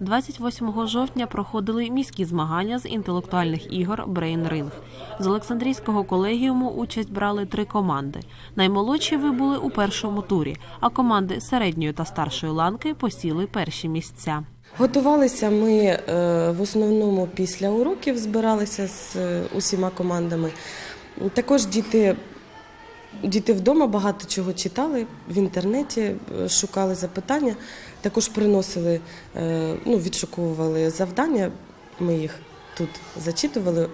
28 жовтня проходили міські змагання з інтелектуальних ігор Брейн Ринг. З Олександрійського колегіуму участь брали три команди. Наймолодші вибули у першому турі, а команди середньої та старшої ланки посіли перші місця. Готувалися ми е, в основному після уроків, збиралися з е, усіма командами. Також діти, діти вдома багато чого читали в інтернеті, е, шукали запитання, також приносили, е, ну, відшуковували завдання. Ми їх тут зачитували, е,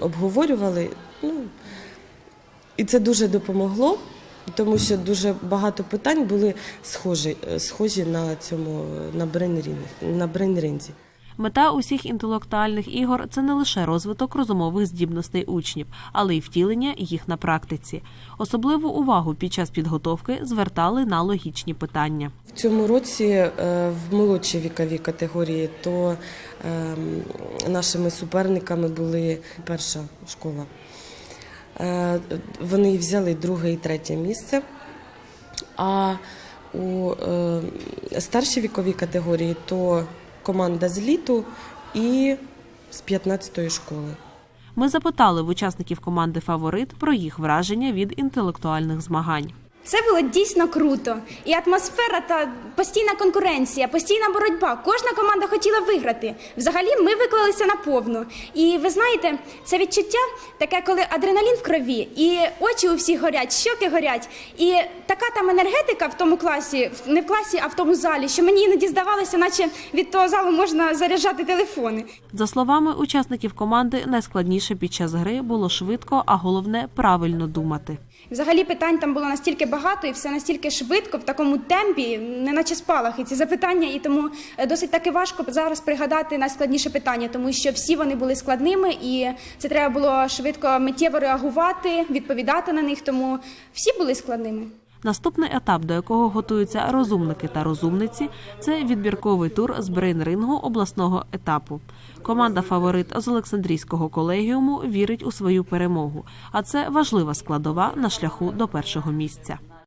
обговорювали. Ну, і це дуже допомогло, тому що дуже багато питань були схожі, схожі на цьому на брейнрінзі. На брейнринзі. Мета усіх інтелектуальних ігор це не лише розвиток розумових здібностей учнів, але й втілення їх на практиці. Особливу увагу під час підготовки звертали на логічні питання. В цьому році е, в молодшій віковій категорії то ем, нашими суперниками були перша школа. Е, Вони взяли друге і третє місце. А у е, старшій віковій категорії то команда з літу і з 15-ї школи. Ми запитали в учасників команди Фаворит про їх враження від інтелектуальних змагань. Це було дійсно круто. І атмосфера та постійна конкуренція, постійна боротьба. Кожна команда хотіла виграти. Взагалі, ми виклалися на повну. І ви знаєте, це відчуття таке, коли адреналін в крові, і очі у всіх горять, щоки горять. І така там енергетика в тому класі, не в класі, а в тому залі, що мені іноді здавалося, наче від того залу можна заряджати телефони. За словами учасників команди, найскладніше під час гри було швидко, а головне правильно думати. Взагалі питань там було настільки багато і все настільки швидко, в такому темпі, не наче спалахи ці запитання, і тому е, досить таки важко зараз пригадати найскладніше питання, тому що всі вони були складними, і це треба було швидко миттєво реагувати, відповідати на них. Тому всі були складними. Наступний етап, до якого готуються розумники та розумниці, це відбірковий тур з брейн-рингу обласного етапу. Команда фаворит з Олександрійського колегіуму вірить у свою перемогу, а це важлива складова на шляху до першого місця.